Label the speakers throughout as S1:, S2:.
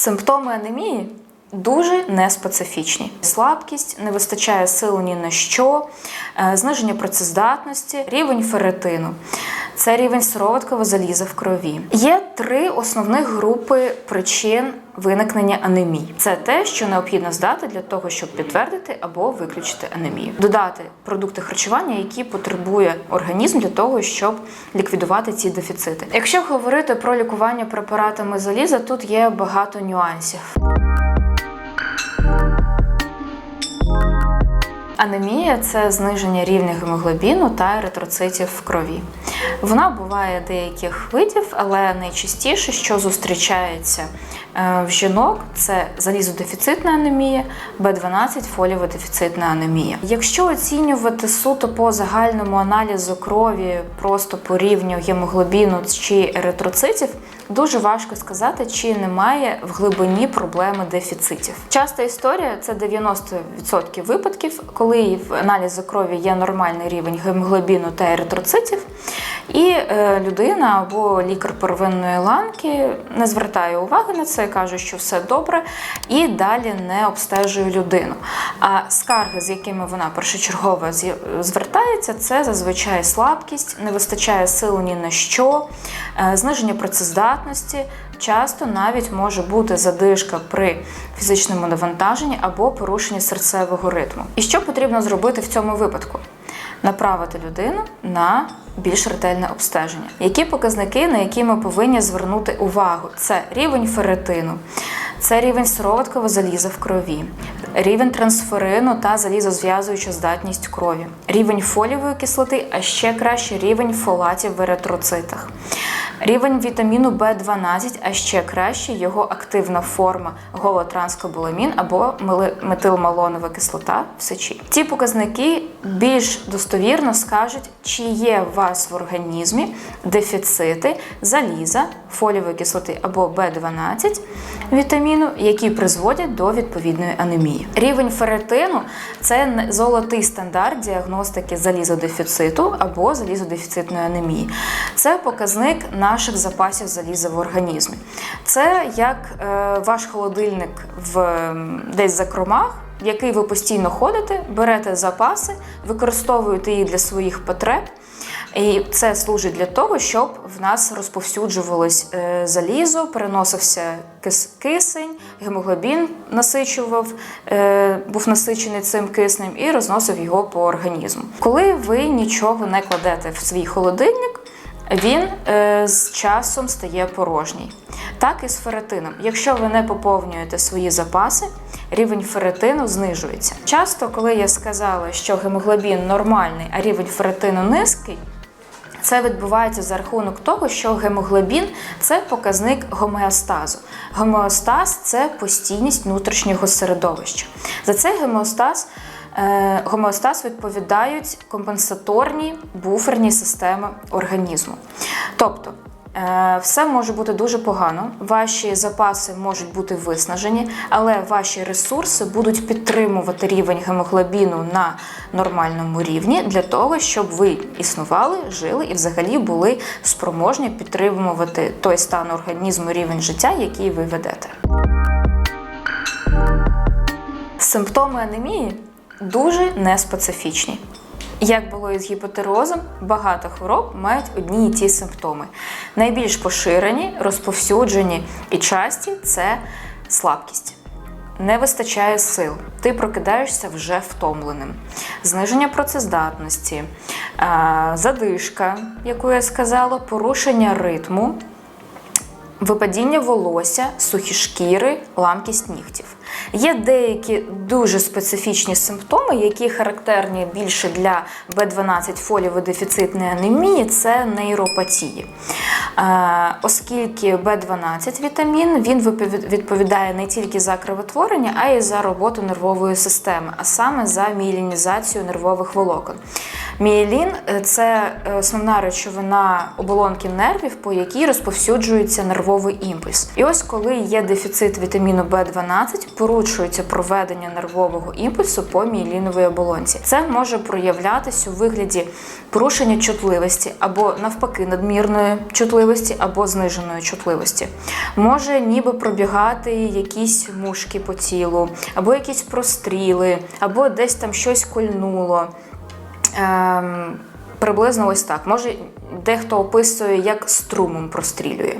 S1: Симптоми анемії дуже неспецифічні. Слабкість, не вистачає сил ні на що, е, зниження працездатності, рівень ферритину. Це рівень сироваткового заліза в крові. Є три основних групи причин виникнення анемії. Це те, що необхідно здати для того, щоб підтвердити або виключити анемію. Додати продукти харчування, які потребує організм для того, щоб ліквідувати ці дефіцити. Якщо говорити про лікування препаратами заліза, тут є багато нюансів. Анемія це зниження рівня гемоглобіну та еритроцитів в крові. Вона буває деяких видів, але найчастіше, що зустрічається е, в жінок, це залізодефіцитна анемія, Б12 фолієво-дефіцитна анемія. Якщо оцінювати суто по загальному аналізу крові, просто по рівню гемоглобіну чи еритроцитів, дуже важко сказати, чи немає в глибині проблеми дефіцитів. Часта історія це 90% випадків, коли в аналізі крові є нормальний рівень гемоглобіну та еритроцитів, і е, людина або лікар первинної ланки не звертає уваги на це, каже, що все добре, і далі не обстежує людину. А скарги, з якими вона першочергово звертається, це зазвичай слабкість, не вистачає сил ні на що, е, зниження працездатності. Часто навіть може бути задишка при фізичному навантаженні або порушенні серцевого ритму. І що потрібно зробити в цьому випадку? Направити людину на більш ретельне обстеження. Які показники, на які ми повинні звернути увагу? Це рівень ферритину, це рівень сироваткового заліза в крові, рівень трансферину та залізозв'язуюча здатність крові, рівень фолієвої кислоти, а ще краще рівень фолатів в еритроцитах. Рівень вітаміну В12, а ще краще його активна форма голотранскобуламін або метилмалонова кислота в сечі. Ці показники більш достовірно скажуть, чи є у вас в організмі дефіцити заліза, фолієвої кислоти або В12 вітаміну, які призводять до відповідної анемії. Рівень ферритину це золотий стандарт діагностики залізодефіциту або залізодефіцитної анемії. Це показник наших запасів заліза в організмі. Це як е, ваш холодильник в десь за кромах. В який ви постійно ходите, берете запаси, використовуєте їх для своїх потреб, і це служить для того, щоб в нас розповсюджувалось е, залізо, переносився кис- кисень, гемоглобін насичував, е, був насичений цим киснем і розносив його по організму. Коли ви нічого не кладете в свій холодильник, він е, з часом стає порожній. Так і з ферритином. Якщо ви не поповнюєте свої запаси, рівень ферритину знижується. Часто, коли я сказала, що гемоглобін нормальний, а рівень ферритину низький, це відбувається за рахунок того, що гемоглобін це показник гомеостазу. Гомеостаз це постійність внутрішнього середовища. За цей гомеостаз, е, гомеостаз відповідають компенсаторні буферні системи організму. Тобто, Е, Все може бути дуже погано, ваші запаси можуть бути виснажені, але ваші ресурси будуть підтримувати рівень гемоглобіну на нормальному рівні для того, щоб ви існували, жили і взагалі були спроможні підтримувати той стан організму, рівень життя, який ви ведете. Симптоми анемії дуже неспецифічні. Як було із гіпотерозом, багато хвороб мають одні і ті симптоми. Найбільш поширені, розповсюджені і часті це слабкість. Не вистачає сил, ти прокидаєшся вже втомленим. Зниження працездатності, задишка, яку я сказала, порушення ритму, випадіння волосся, сухі шкіри, ламкість нігтів. Є деякі дуже специфічні симптоми, які характерні більше для Б12 фолієво-дефіцитної анемії, це нейропатії. Е, Оскільки Б12 вітамін він відповідає не тільки за кровотворення, а й за роботу нервової системи, а саме за міелінізацію нервових волокон. Міелін е, це основна речовина оболонки нервів, по якій розповсюджується нервовий імпульс. І ось коли є дефіцит вітаміну В12, порушується проведення нервового імпульсу по мієліновій оболонці. Це може проявлятися у вигляді порушення чутливості або навпаки надмірної чутливості або зниженої чутливості. Може ніби пробігати якісь мушки по тілу, або якісь простріли, або десь там щось кольнуло. Ем, приблизно ось так. Може, дехто описує, як струмом прострілює.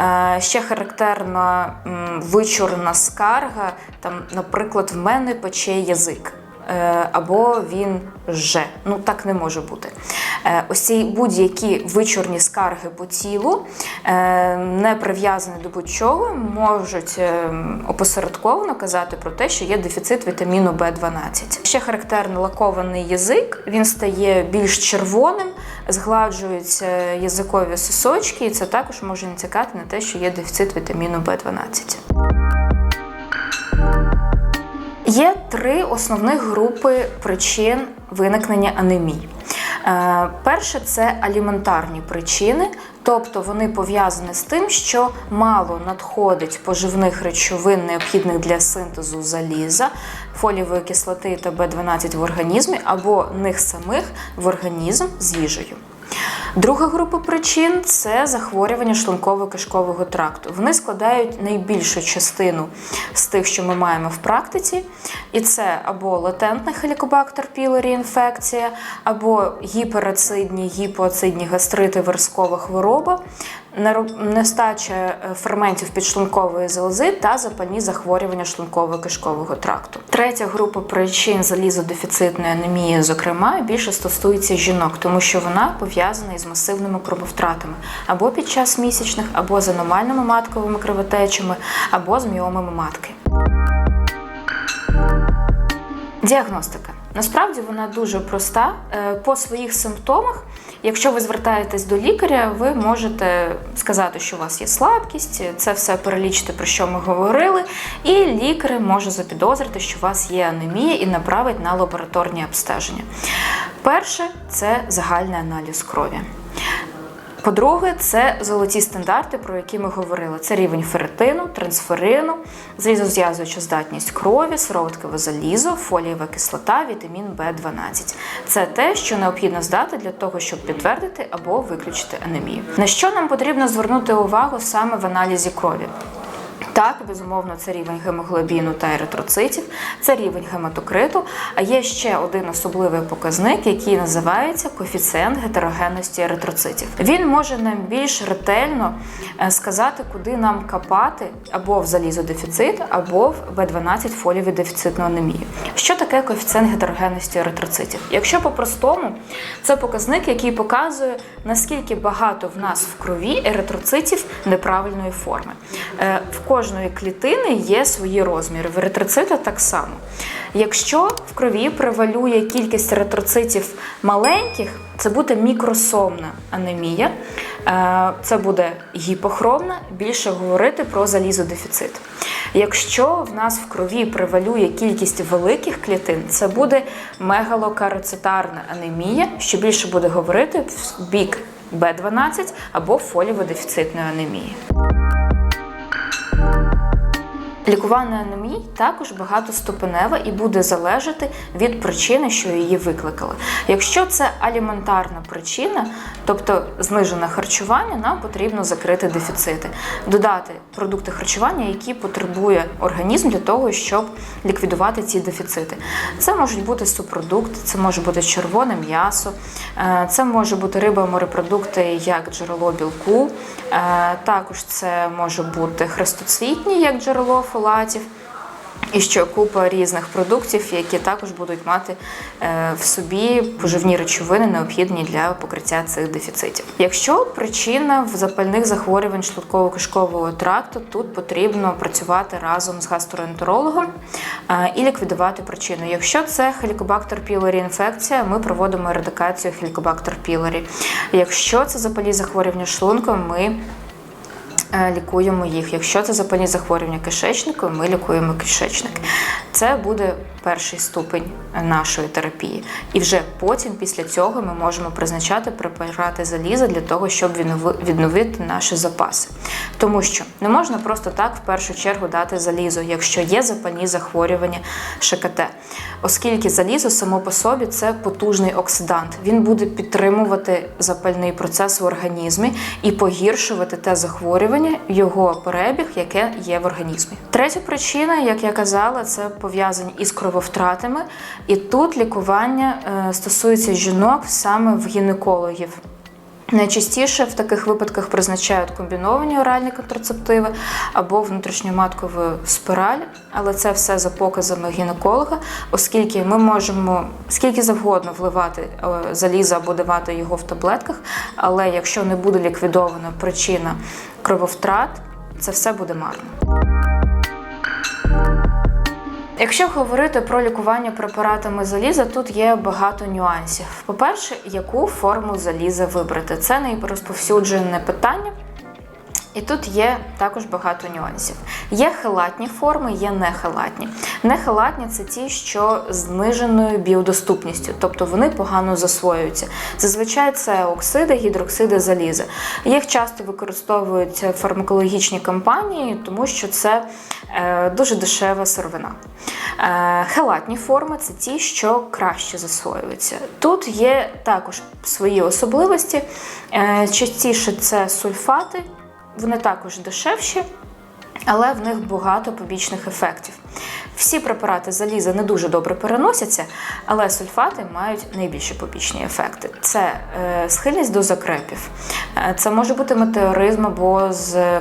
S1: Е, ще характерна м, вичурна скарга, там, наприклад, в мене пече язик. Е, Або він же. Ну так не може бути. Е, Ось ці будь-які вичурні скарги по тілу, е, не прив'язані до будь-чого, можуть опосередковано казати про те, що є дефіцит вітаміну В12. Ще характерний лакований язик, він стає більш червоним, згладжуються язикові сосочки, і це також може натякати на те, що є дефіцит вітаміну В12. Є три основних групи причин виникнення анемії. Е, Перше це аліментарні причини, тобто вони пов'язані з тим, що мало надходить поживних речовин, необхідних для синтезу заліза, фолієвої кислоти та В12 в організмі, або них самих в організм з їжею. Друга група причин це захворювання шлунково-кишкового тракту. Вони складають найбільшу частину з тих, що ми маємо в практиці, і це або латентна хелікобактер пілорі інфекція, або гіперацидні, гіпоацидні гастрити, верскова хвороба, нестача е, ферментів підшлункової залози та запальні захворювання шлунково-кишкового тракту. Третя група причин залізодефіцитної анемії, зокрема, більше стосується жінок, тому що вона пов'язана із масивними крововтратами або під час місячних, або з аномальними матковими кровотечами, або з міомами матки. Діагностика. Насправді вона дуже проста. Е, По своїх симптомах, якщо ви звертаєтесь до лікаря, ви можете сказати, що у вас є слабкість, це все перелічити, про що ми говорили, і лікар може запідозрити, що у вас є анемія і направить на лабораторні обстеження. Перше це загальний аналіз крові. По-друге, це золоті стандарти, про які ми говорили. Це рівень феретину, трансферину, зрізозв'язуюча здатність крові, сироваткове залізо, фолієва кислота, вітамін В12. Це те, що необхідно здати для того, щоб підтвердити або виключити анемію. На що нам потрібно звернути увагу саме в аналізі крові? Так, безумовно, це рівень гемоглобіну та еритроцитів, це рівень гематокриту. А є ще один особливий показник, який називається коефіцієнт гетерогенності еритроцитів. Він може нам більш ретельно е, сказати, куди нам капати або в залізодефіцит, або в В12 фолієві дефіцитну анемію. Що таке коефіцієнт гетерогенності еритроцитів? Якщо по-простому, це показник, який показує, наскільки багато в нас в крові еритроцитів неправильної форми. Е, В кожної клітини є свої розміри. В еритроцита так само. Якщо в крові превалює кількість еритроцитів маленьких, це буде мікросомна анемія, Е, це буде гіпохромна, більше говорити про залізодефіцит. Якщо в нас в крові превалює кількість великих клітин, це буде мегалокароцитарна анемія, що більше буде говорити в бік Б12 або фолієво-дефіцитної анемії. Лікування анемії також багатоступенева і буде залежати від причини, що її викликали. Якщо це аліментарна причина, тобто знижене харчування, нам потрібно закрити дефіцити, додати продукти харчування, які потребує організм для того, щоб ліквідувати ці дефіцити. Це можуть бути субпродукти, це може бути червоне м'ясо, е, це може бути риба, морепродукти як джерело білку. Е, Також це може бути хрестоцвітні як джерело фолатів. І ще купа різних продуктів, які також будуть мати е, в собі поживні речовини, необхідні для покриття цих дефіцитів. Якщо причина в запальних захворювань шлунково-кишкового тракту, тут потрібно працювати разом з гастроентерологом е, і ліквідувати причину. Якщо це хелікобактер пілорі інфекція, ми проводимо ерадикацію хелікобактер пілорі. Якщо це запальні захворювання шлунку, ми лікуємо їх. Якщо це запальні захворювання кишечника, ми лікуємо кишечник. Це буде перший ступень нашої терапії. І вже потім, після цього, ми можемо призначати препарати заліза для того, щоб відновити наші запаси. Тому що не можна просто так в першу чергу дати залізо, якщо є запальні захворювання ШКТ. Оскільки залізо само по собі це потужний оксидант. Він буде підтримувати запальний процес в організмі і погіршувати те захворювання, його перебіг, яке є в організмі. Третя причина, як я казала, це пов'язані із крововтратами. І тут лікування е, стосується жінок саме в гінекологів. Найчастіше в таких випадках призначають комбіновані оральні контрацептиви або внутрішньоматкову спираль, але це все за показами гінеколога, оскільки ми можемо скільки завгодно вливати е, залізо або давати його в таблетках, але якщо не буде ліквідована причина крововтрат, це все буде марно. Якщо говорити про лікування препаратами заліза, тут є багато нюансів. По-перше, яку форму заліза вибрати? Це найрозповсюджене питання. І тут є також багато нюансів. Є хелатні форми, є нехелатні. Нехелатні це ті, що з зниженою біодоступністю, тобто вони погано засвоюються. Зазвичай це оксиди, гідроксиди заліза. Їх часто використовують фармакологічні компанії, тому що це е, дуже дешева сировина. Е, Хелатні форми це ті, що краще засвоюються. Тут є також свої особливості. Е, Частіше це сульфати, вони також дешевші, але в них багато побічних ефектів. Всі препарати заліза не дуже добре переносяться, але сульфати мають найбільші побічні ефекти. Це е, схильність до закрепів, е, це може бути метеоризм або з,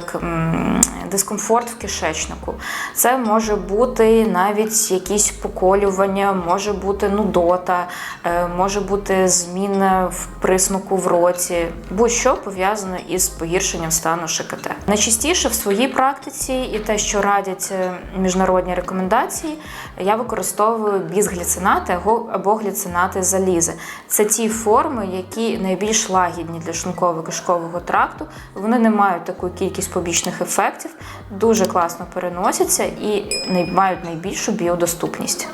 S1: дискомфорт в кишечнику. Це може бути навіть якісь поколювання, може бути нудота, е, може бути зміна в присмаку в роті, будь-що пов'язане із погіршенням стану ШКТ. Найчастіше в своїй практиці і те, що радять міжнародні рекомендації, я використовую бізгліцинати або гліцинати залізи. Це ті форми, які найбільш лагідні для шлунково-кишкового тракту. Вони не мають таку кількість побічних ефектів, дуже класно переносяться і мають найбільшу біодоступність.